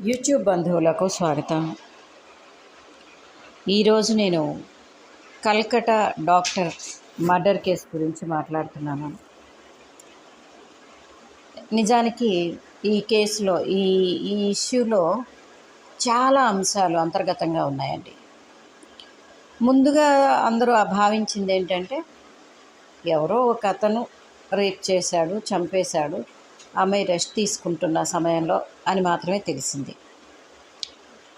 YouTube బంధువులకు స్వాగతం. ఈరోజు నేను కల్కటా డాక్టర్ మర్డర్ కేసు గురించి మాట్లాడుతున్నాను. నిజానికి ఈ కేసులో ఈ ఈ ఇష్యూలో చాలా అంశాలు అంతర్గతంగా ఉన్నాయండి. ముందుగా అందరూ భావించింది ఏంటంటే ఎవరో ఒక అతను రేప్ చేశాడు చంపేశాడు అమ్మాయి రెస్ట్ తీసుకుంటున్న సమయంలో అని మాత్రమే తెలిసింది.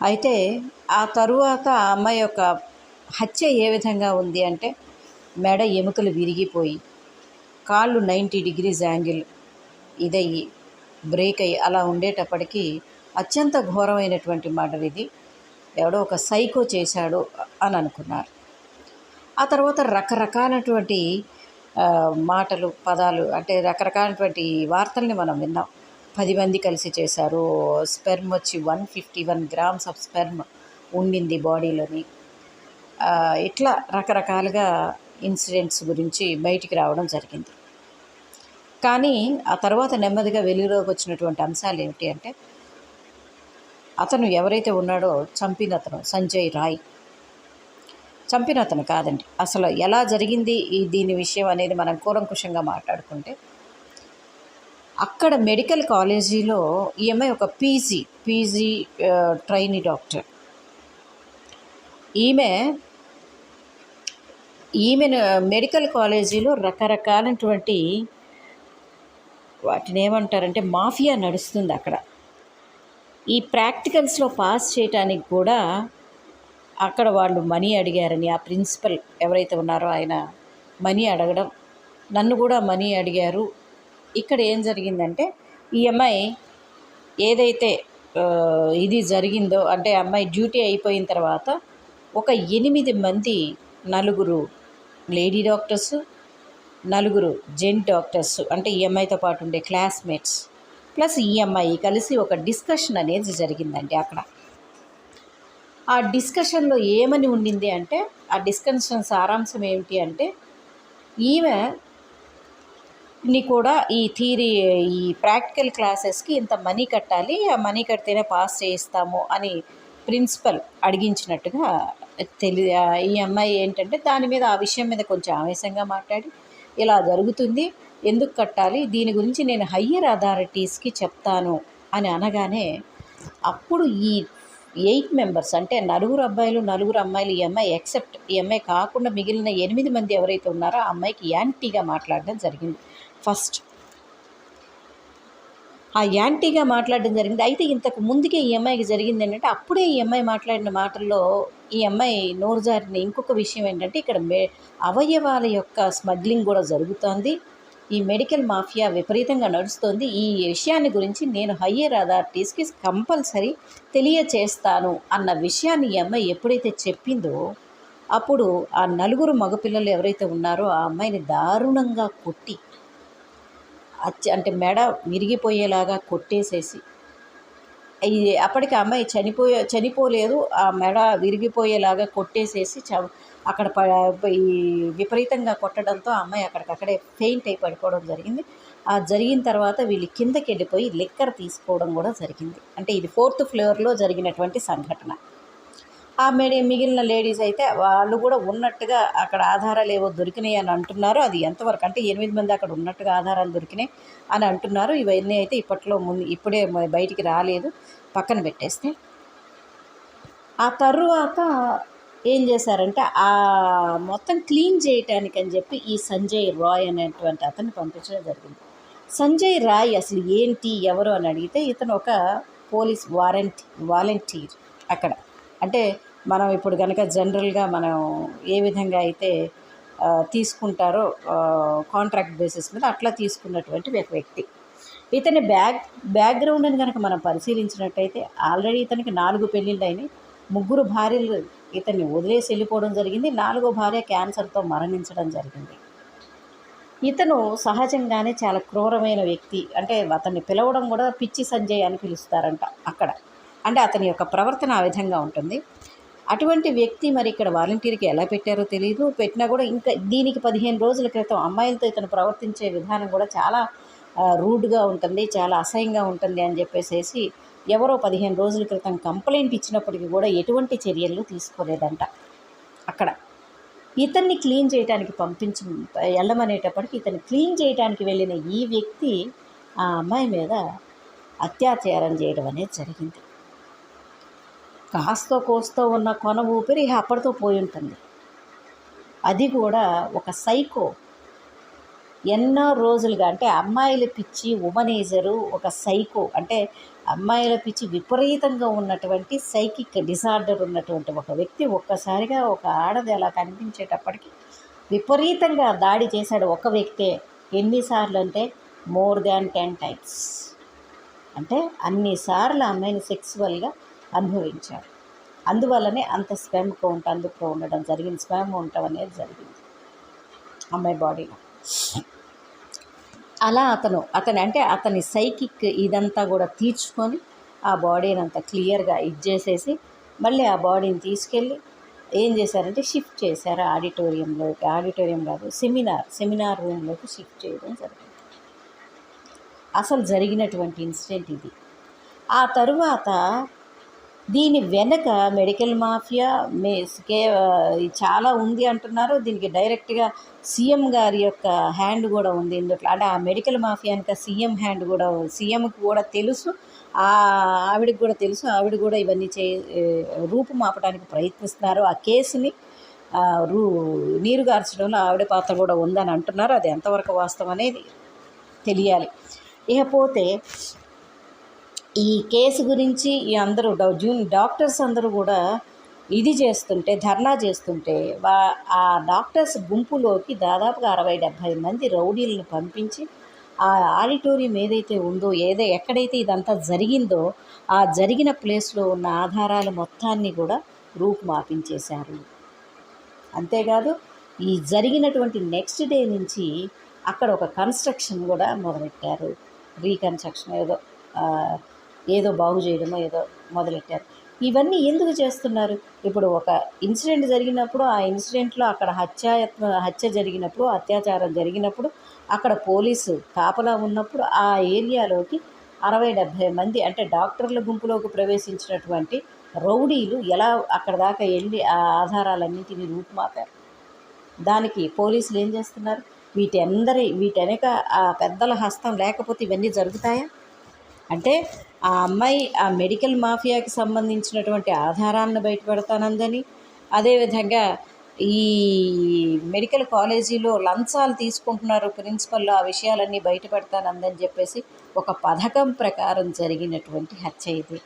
అయితే ఆ తరువాత ఆ అమ్మాయి యొక్క హత్య ఏ విధంగా ఉంది అంటే మెడ ఎముకలు విరిగిపోయి కాళ్ళు నైంటీ డిగ్రీస్ యాంగిల్ ఇదయ్యి బ్రేక్ అయ్యి అలా ఉండేటప్పటికీ అత్యంత ఘోరమైనటువంటి మర్డర్ ఇది. ఎవడో ఒక సైకో చేశాడు అని అనుకున్నారు. ఆ తర్వాత రకరకాలటువంటి మాటలు పదాలు అంటే రకరకాలటువంటి వార్తల్ని మనం విన్నాం. పది మంది కలిసి చేశారు. స్పెర్మ్ వచ్చి one fifty one grams of sperm ఉండింది బాడీలోని. ఇట్లా రకరకాలుగా ఇన్సిడెంట్స్ గురించి బయటికి రావడం జరిగింది. కానీ ఆ తర్వాత నెమ్మదిగా వెలుగులోకి వచ్చినటువంటి అంశాలు ఏమిటి అంటే అతను ఎవరైతే ఉన్నాడో చంపిన అతను సంజయ్ రాయ్. చంపిన అతను కాదండి. అసలు ఎలా జరిగింది ఈ దీని విషయం అనేది మనం కూలంకుషంగా మాట్లాడుకుంటే అక్కడ మెడికల్ కాలేజీలో ఈమె ఒక పీజీ పీజీ ట్రైనీ డాక్టర్. ఈమె ఈమెను మెడికల్ కాలేజీలో రకరకాలైనటువంటి వాటిని ఏమంటారంటే మాఫియా నడుస్తుంది అక్కడ. ఈ ప్రాక్టికల్స్లో పాస్ చేయటానికి కూడా అక్కడ వాళ్ళు మనీ అడిగారని ఆ ప్రిన్సిపల్ ఎవరైతే ఉన్నారో ఆయన మనీ అడగడం నన్ను కూడా మనీ అడిగారు. ఇక్కడ ఏం జరిగిందంటే ఈ అమ్మాయి ఏదైతే ఇది జరిగిందో అంటే అమ్మాయి డ్యూటీ అయిపోయిన తర్వాత ఒక ఎనిమిది మంది నలుగురు లేడీ డాక్టర్స్ నలుగురు జెంట్ డాక్టర్స్ అంటే ఈ అమ్మాయితో పాటు ఉండే క్లాస్మేట్స్ ప్లస్ ఈ అమ్మాయి కలిసి ఒక డిస్కషన్ అనేది జరిగిందండి అక్కడ. ఆ డిస్కషన్లో ఏమని ఉండింది అంటే ఆ డిస్కషన్ సారాంశం ఏమిటి అంటే ఈమె ని కూడా ఈ థీరీ ఈ ప్రాక్టికల్ క్లాసెస్కి ఇంత మనీ కట్టాలి ఆ మనీ కడితేనే పాస్ చేయిస్తాము అని ప్రిన్సిపల్ అడిగించినట్టుగా తెలి ఈ అమ్మాయి ఏంటంటే దాని మీద ఆ విషయం మీద కొంచెం ఆవేశంగా మాట్లాడి ఇలా జరుగుతుంది ఎందుకు కట్టాలి దీని గురించి నేను హయ్యర్ అథారిటీస్కి చెప్తాను అని అనగానే అప్పుడు ఈ ఎయిట్ మెంబర్స్ అంటే నలుగురు అబ్బాయిలు నలుగురు అమ్మాయిలు ఈ అమ్మాయి ఎక్సెప్ట్ ఈ అమ్మాయి కాకుండా మిగిలిన ఎనిమిది మంది ఎవరైతే ఉన్నారో ఆ అమ్మాయికి యాంటీగా మాట్లాడడం జరిగింది. ఫస్ట్ ఆ యాంటీగా మాట్లాడడం జరిగింది. అయితే ఇంతకు ముందుకే ఈ అమ్మాయికి జరిగింది ఏంటంటే అప్పుడే ఈ అమ్మాయి మాట్లాడిన మాటల్లో ఈ అమ్మాయి నోరు జారిన ఇంకొక విషయం ఏంటంటే ఇక్కడ మే అవయవాల యొక్క స్మగ్లింగ్ కూడా జరుగుతోంది. ఈ మెడికల్ మాఫియా విపరీతంగా నడుస్తోంది. ఈ విషయాన్ని గురించి నేను హయ్యర్ అథారిటీస్కి కంపల్సరీ తెలియచేస్తాను అన్న విషయాన్ని ఈ అమ్మాయి ఎప్పుడైతే చెప్పిందో అప్పుడు ఆ నలుగురు మగపిల్లలు ఎవరైతే ఉన్నారో ఆ అమ్మాయిని దారుణంగా కొట్టి అంటే మెడ విరిగిపోయేలాగా కొట్టేసేసి అప్పటికి ఆ అమ్మాయి చనిపోయే చనిపోలేదు ఆ మెడ విరిగిపోయేలాగా కొట్టేసేసి చ అక్కడ ఈ విపరీతంగా కొట్టడంతో ఆ అమ్మాయి అక్కడికక్కడే ఫెయింట్ అయి పడిపోవడం జరిగింది. ఆ జరిగిన తర్వాత వీళ్ళు కిందకి వెళ్ళిపోయి లిక్కర్ తీసుకోవడం కూడా జరిగింది. అంటే ఇది ఫోర్త్ ఫ్లోర్లో జరిగినటువంటి సంఘటన. ఆ మెడి మిగిలిన లేడీస్ అయితే వాళ్ళు కూడా ఉన్నట్టుగా అక్కడ ఆధారాలు ఏవో దొరికినాయి అని అంటున్నారు. అది ఎంతవరకు అంటే ఎనిమిది మంది అక్కడ ఉన్నట్టుగా ఆధారాలు దొరికినాయి అని అంటున్నారు. ఇవన్నీ అయితే ఇప్పట్లో ముందు ఇప్పుడే బయటికి రాలేదు. పక్కన పెట్టేస్తే. ఆ తరువాత ఏం చేశారంటే ఆ మొత్తం క్లీన్ చేయటానికి అని చెప్పి ఈ సంజయ్ రాయ్ అనేటువంటి అతన్ని పంపించడం జరిగింది. సంజయ్ రాయ్ అసలు ఏంటి ఎవరు అని అడిగితే ఇతను ఒక పోలీస్ వారంటీ వాలంటీర్ అక్కడ. అంటే మనం ఇప్పుడు కనుక జనరల్గా మనం ఏ విధంగా అయితే తీసుకుంటారో కాంట్రాక్ట్ బేసిస్ మీద అట్లా తీసుకున్నటువంటి ఒక వ్యక్తి. ఇతని బ్యాక్ బ్యాక్గ్రౌండ్ని కనుక మనం పరిశీలించినట్టయితే ఆల్రెడీ ఇతనికి నాలుగు పెళ్ళిళ్ళు అయినాయి ముగ్గురు భార్యలు ఇతన్ని వదిలేసి వెళ్ళిపోవడం జరిగింది. నాలుగో భార్య క్యాన్సర్తో మరణించడం జరిగింది. ఇతను సహజంగానే చాలా క్రూరమైన వ్యక్తి. అంటే అతన్ని పిలవడం కూడా పిచ్చి సంజయ్ అని పిలుస్తారంట అక్కడ. అంటే అతని యొక్క ప్రవర్తన ఆ విధంగా ఉంటుంది. అటువంటి వ్యక్తి మరి ఇక్కడ వాలంటీర్కి ఎలా పెట్టారో తెలియదు పెట్టినా కూడా ఇంకా దీనికి పదిహేను రోజుల క్రితం అమ్మాయిలతో ఇతను ప్రవర్తించే విధానం కూడా చాలా రూడ్గా ఉంటుంది చాలా అసహ్యంగా ఉంటుంది అని చెప్పేసేసి ఎవరో పదిహేను రోజుల క్రితం కంప్లైంట్ ఇచ్చినప్పటికీ కూడా ఎటువంటి చర్యలు తీసుకోలేదంట. అక్కడ ఇతన్ని క్లీన్ చేయడానికి పంపించి వెళ్ళమనేటప్పటికి ఇతన్ని క్లీన్ చేయడానికి వెళ్ళిన ఈ వ్యక్తి ఆ అమ్మాయి మీద అత్యాచారం చేయడం అనేది జరిగింది. కాస్తో కోస్తో ఉన్న కొన ఊపిరి అప్పటితో పోయి ఉంటుంది. అది కూడా ఒక సైకో ఎన్నో రోజులుగా అంటే అమ్మాయిల పిచ్చి ఉమనేజరు ఒక సైకో అంటే అమ్మాయిల పిచ్చి విపరీతంగా ఉన్నటువంటి సైకిక్ డిసార్డర్ ఉన్నటువంటి ఒక వ్యక్తి ఒక్కసారిగా ఒక ఆడది అలా కనిపించేటప్పటికి విపరీతంగా దాడి చేశాడు ఒక వ్యక్తే. ఎన్నిసార్లు అంటే మోర్ దాన్ టెన్ టైమ్స్ అంటే అన్నిసార్లు అమ్మాయిని సెక్సువల్గా అనుభవించాడు. అందువల్లనే అంత స్పెమ్ కౌంట్ అందులో ఉండడం జరిగింది. స్పెమ్ ఉండటం అనేది జరిగింది. అమ్మాయి బాడీలో. అలా అతను అతని అంటే అతని సైకిక్ ఇదంతా కూడా తీర్చుకొని ఆ బాడీని అంత క్లియర్గా చేసేసి మళ్ళీ ఆ బాడీని తీసుకెళ్ళి ఏం చేశారంటే షిఫ్ట్ చేశారు ఆడిటోరియంలోకి ఆడిటోరియం కాదు సెమినార్ సెమినార్ రూమ్లోకి షిఫ్ట్ చేయడం జరిగింది. అసలు జరిగినటువంటి ఇన్సిడెంట్ ఇది. ఆ తరువాత దీని వెనక మెడికల్ మాఫియా మే కే చాలా ఉంది అంటున్నారు. దీనికి డైరెక్ట్గా సీఎం గారి యొక్క హ్యాండ్ కూడా ఉంది ఇందులో. అంటే ఆ మెడికల్ మాఫియా వెనక సీఎం హ్యాండ్ కూడా సీఎంకి కూడా తెలుసు. ఆ ఆవిడకి కూడా తెలుసు. ఆవిడ కూడా ఇవన్నీ చే రూపుమాపడానికి ప్రయత్నిస్తున్నారు. ఆ కేసుని రూ నీరు గార్చడంలో ఆవిడ పాత్ర కూడా ఉందని అంటున్నారు. అది ఎంతవరకు వాస్తవం అనేది తెలియాలి. ఇకపోతే ఈ కేసు గురించి ఈ అందరూ డౌ జూన్ డాక్టర్స్ అందరూ కూడా ఇది చేస్తుంటే ధర్నా చేస్తుంటే వా ఆ డాక్టర్స్ గుంపులోకి దాదాపుగా అరవై డెబ్భై మంది రౌడీలను పంపించి ఆ ఆడిటోరియం ఏదైతే ఉందో ఏదో ఎక్కడైతే ఇదంతా జరిగిందో ఆ జరిగిన ప్లేస్లో ఉన్న ఆధారాలు మొత్తాన్ని కూడా రూపుమాపించేశారు. అంతేకాదు ఈ జరిగినటువంటి నెక్స్ట్ డే నుంచి అక్కడ ఒక కన్స్ట్రక్షన్ కూడా మొదలెట్టారు. రీకన్స్ట్రక్షన్ ఏదో ఏదో బాగు చేయడమో ఏదో మొదలెట్టారు. ఇవన్నీ ఎందుకు చేస్తున్నారు? ఇప్పుడు ఒక ఇన్సిడెంట్ జరిగినప్పుడు ఆ ఇన్సిడెంట్లో అక్కడ హత్యాయత్న హత్య జరిగినప్పుడు అత్యాచారం జరిగినప్పుడు అక్కడ పోలీసు కాపలా ఉన్నప్పుడు ఆ ఏరియాలోకి అరవై డెబ్భై మంది అంటే డాక్టర్ల గుంపులోకి ప్రవేశించినటువంటి రౌడీలు ఎలా అక్కడ దాకా వెళ్ళి ఆ ఆధారాలన్నింటినీ రూపుమాపారు. దానికి పోలీసులు ఏం చేస్తున్నారు? వీటందరి వీటెనక ఆ పెద్దల హస్తం లేకపోతే ఇవన్నీ జరుగుతాయా? అంటే ఆ అమ్మాయి ఆ మెడికల్ మాఫియాకి సంబంధించినటువంటి ఆధారాలను బయటపెడతానందని అదేవిధంగా ఈ మెడికల్ కాలేజీలో లంచాలు తీసుకుంటున్నారు ప్రిన్సిపల్ ఆ విషయాలన్నీ బయటపెడతానందని చెప్పేసి ఒక పథకం ప్రకారం జరిగినటువంటి హత్య ఇది.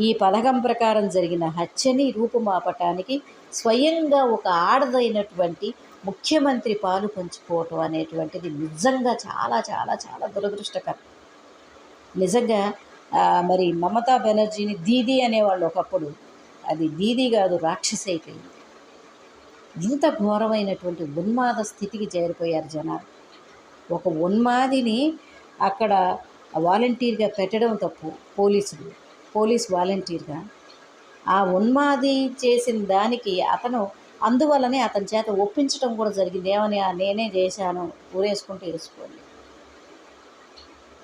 ఈ పథకం ప్రకారం జరిగిన హత్యని రూపుమాపటానికి స్వయంగా ఒక ఆడదైనటువంటి ముఖ్యమంత్రి పాలు పంచుకోవటం అనేటువంటిది నిజంగా చాలా చాలా చాలా దురదృష్టకరం. నిజంగా మరి మమతా బెనర్జీని దీదీ అనేవాళ్ళు ఒకప్పుడు. అది దీదీ కాదు రాక్షసి అయిపోయింది. ఇంత ఘోరమైనటువంటి ఉన్మాద స్థితికి చేరిపోయారు జనాలు. ఒక ఉన్మాదిని అక్కడ వాలంటీర్గా పెట్టడం తప్పు పోలీసులు పోలీస్ వాలంటీర్గా. ఆ ఉన్మాది చేసిన దానికి అతను అందువల్లనే అతని చేత ఒప్పించడం కూడా జరిగింది. ఏమని "ఆ, నేనే చేశాను ఊరేసుకుంటూ వేసుకోండి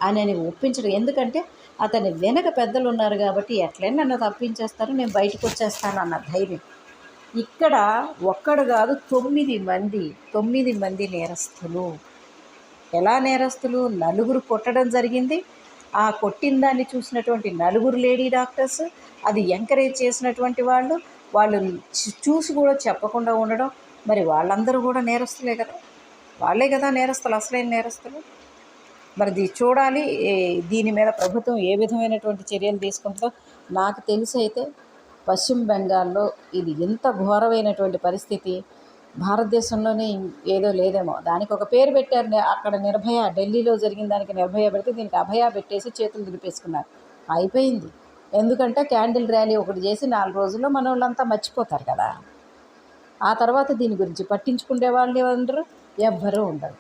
ఆయనని ఒప్పించడం. ఎందుకంటే అతని వెనక పెద్దలు ఉన్నారు కాబట్టి ఎట్లయినా నన్ను తప్పించేస్తారు నేను బయటకు వచ్చేస్తాను అన్న ధైర్యం. ఇక్కడ ఒక్కడు కాదు తొమ్మిది మంది తొమ్మిది మంది నేరస్తులు. ఎలా నేరస్తులు? నలుగురు కొట్టడం జరిగింది. ఆ కొట్టిన దాన్ని చూసినటువంటి నలుగురు లేడీ డాక్టర్స్ అది ఎంకరేజ్ చేసినటువంటి వాళ్ళు వాళ్ళు చూసి కూడా చెప్పకుండా ఉండడం. మరి వాళ్ళందరూ కూడా నేరస్తులే కదా. వాళ్ళే కదా నేరస్తులు అసలైన నేరస్తులు. మరి ఇది చూడాలి దీని మీద ప్రభుత్వం ఏ విధమైనటువంటి చర్యలు తీసుకుంటుందో. నాకు తెలిసి అయితే పశ్చిమ బెంగాల్లో ఇది ఎంత ఘోరమైనటువంటి పరిస్థితి. భారతదేశంలోనే ఏదో లేదేమో. దానికి ఒక పేరు పెట్టారు అక్కడ నిర్భయ ఢిల్లీలో జరిగిన దానికి నిర్భయ పెడితే దీనికి అభయ పెట్టేసి చేతులు దులిపేసుకున్నారు. అయిపోయింది. ఎందుకంటే క్యాండిల్ ర్యాలీ ఒకటి చేసి నాలుగు రోజుల్లో మన వాళ్ళంతా మర్చిపోతారు కదా. ఆ తర్వాత దీని గురించి పట్టించుకునే వాళ్ళు ఎవరు? ఎవ్వరూ ఉండరు.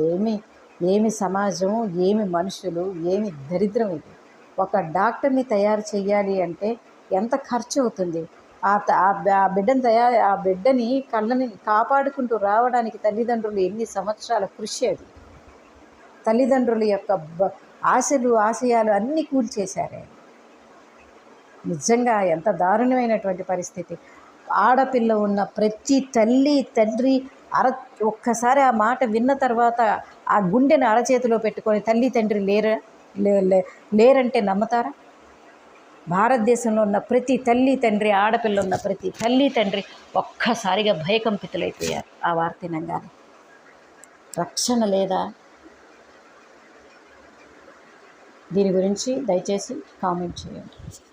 ఏమి ఏమి సమాజం ఏమి మనుషులు ఏమి దరిద్రం ఇది. ఒక డాక్టర్ని తయారు చేయాలి అంటే ఎంత ఖర్చు అవుతుంది? ఆ త- ఆ బ- బిడ్డని తయారు ఆ బిడ్డని కళ్ళని కాపాడుకుంటూ రావడానికి తల్లిదండ్రులు ఎన్ని సంవత్సరాల కృషి అది. తల్లిదండ్రుల యొక్క ఆశలు ఆశయాలు అన్నీ కూల్చేశారే. నిజంగా ఎంత దారుణమైనటువంటి పరిస్థితి. ఆడపిల్ల ఉన్న ప్రతి తల్లి తండ్రి అర ఒక్కసారి ఆ మాట విన్న తర్వాత ఆ గుండెని అరచేతిలో పెట్టుకొని తల్లి తండ్రి లేరా లే- లేరంటే నమ్ముతారా? భారతదేశంలో ఉన్న ప్రతి తల్లి తండ్రి ఆడపిల్ల ఉన్న ప్రతి తల్లి తండ్రి ఒక్కసారిగా భయకంపితులైపోయారు ఆ వార్త రక్షణ లేదా? దీని గురించి దయచేసి కామెంట్ చేయండి.